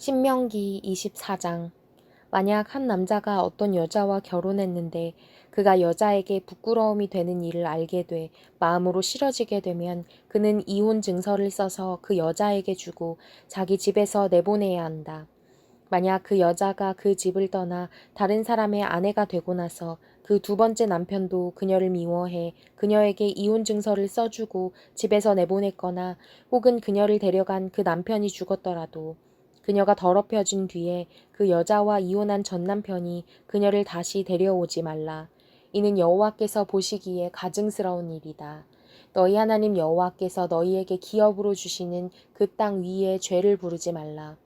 신명기 24장 만약 한 남자가 어떤 여자와 결혼했는데 그가 여자에게 부끄러움이 되는 일을 알게 돼 마음으로 싫어지게 되면 그는 이혼 증서를 써서 그 여자에게 주고 자기 집에서 내보내야 한다. 만약 그 여자가 그 집을 떠나 다른 사람의 아내가 되고 나서 그 두 번째 남편도 그녀를 미워해 그녀에게 이혼 증서를 써주고 집에서 내보냈거나 혹은 그녀를 데려간 그 남편이 죽었더라도 그녀가 더럽혀진 뒤에 그 여자와 이혼한 전 남편이 그녀를 다시 데려오지 말라. 이는 여호와께서 보시기에 가증스러운 일이다. 너희 하나님 여호와께서 너희에게 기업으로 주시는 그 땅 위에 죄를 부르지 말라.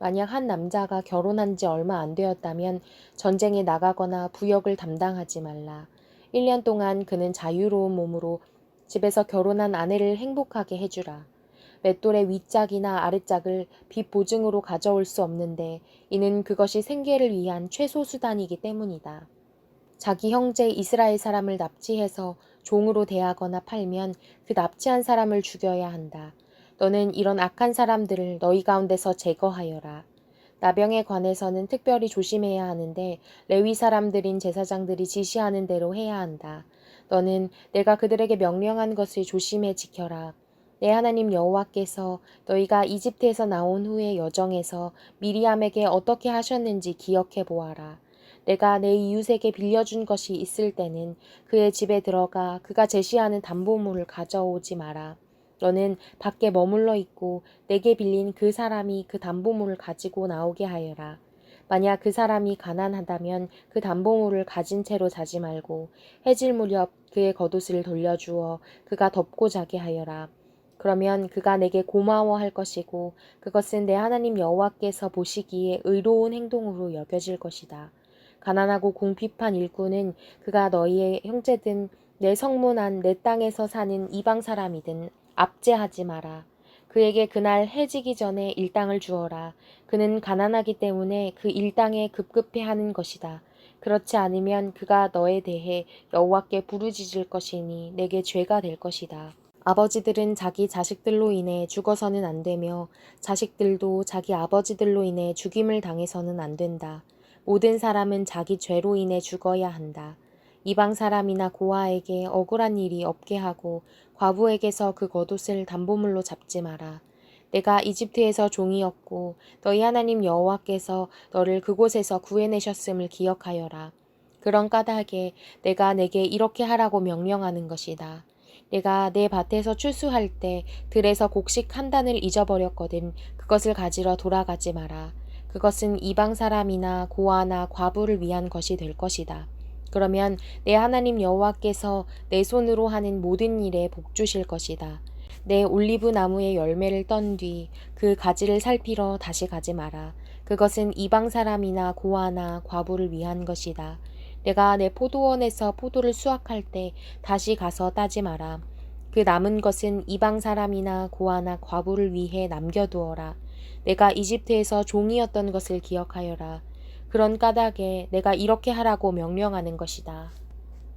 만약 한 남자가 결혼한 지 얼마 안 되었다면 전쟁에 나가거나 부역을 담당하지 말라. 1년 동안 그는 자유로운 몸으로 집에서 결혼한 아내를 행복하게 해주라. 맷돌의 윗짝이나 아랫짝을 빚 보증으로 가져올 수 없는데 이는 그것이 생계를 위한 최소 수단이기 때문이다. 자기 형제 이스라엘 사람을 납치해서 종으로 대하거나 팔면 그 납치한 사람을 죽여야 한다. 너는 이런 악한 사람들을 너희 가운데서 제거하여라. 나병에 관해서는 특별히 조심해야 하는데 레위 사람들인 제사장들이 지시하는 대로 해야 한다. 너는 내가 그들에게 명령한 것을 조심해 지켜라. 내 하나님 여호와께서 너희가 이집트에서 나온 후의 여정에서 미리암에게 어떻게 하셨는지 기억해 보아라. 내가 내 이웃에게 빌려준 것이 있을 때는 그의 집에 들어가 그가 제시하는 담보물을 가져오지 마라. 너는 밖에 머물러 있고 내게 빌린 그 사람이 그 담보물을 가지고 나오게 하여라. 만약 그 사람이 가난하다면 그 담보물을 가진 채로 자지 말고 해질 무렵 그의 겉옷을 돌려주어 그가 덮고 자게 하여라. 그러면 그가 내게 고마워할 것이고 그것은 내 하나님 여호와께서 보시기에 의로운 행동으로 여겨질 것이다. 가난하고 궁핍한 일꾼은 그가 너희의 형제든 내 성문 안 내 땅에서 사는 이방 사람이든 압제하지 마라. 그에게 그날 해지기 전에 일당을 주어라. 그는 가난하기 때문에 그 일당에 급급해 하는 것이다. 그렇지 않으면 그가 너에 대해 여호와께 부르짖을 것이니 내게 죄가 될 것이다. 아버지들은 자기 자식들로 인해 죽어서는 안 되며 자식들도 자기 아버지들로 인해 죽임을 당해서는 안 된다. 모든 사람은 자기 죄로 인해 죽어야 한다. 이방 사람이나 고아에게 억울한 일이 없게 하고 과부에게서 그 겉옷을 담보물로 잡지 마라. 내가 이집트에서 종이었고 너희 하나님 여호와께서 너를 그곳에서 구해내셨음을 기억하여라. 그런 까닭에 내가 내게 이렇게 하라고 명령하는 것이다. 내가 내 밭에서 추수할 때 들에서 곡식 한 단을 잊어버렸거든 그것을 가지러 돌아가지 마라. 그것은 이방 사람이나 고아나 과부를 위한 것이 될 것이다. 그러면 내 하나님 여호와께서 내 손으로 하는 모든 일에 복 주실 것이다. 내 올리브 나무의 열매를 떤 뒤 그 가지를 살피러 다시 가지 마라. 그것은 이방 사람이나 고아나 과부를 위한 것이다. 내가 내 포도원에서 포도를 수확할 때 다시 가서 따지 마라. 그 남은 것은 이방 사람이나 고아나 과부를 위해 남겨두어라. 내가 이집트에서 종이었던 것을 기억하여라. 그런 까닭에 내가 이렇게 하라고 명령하는 것이다.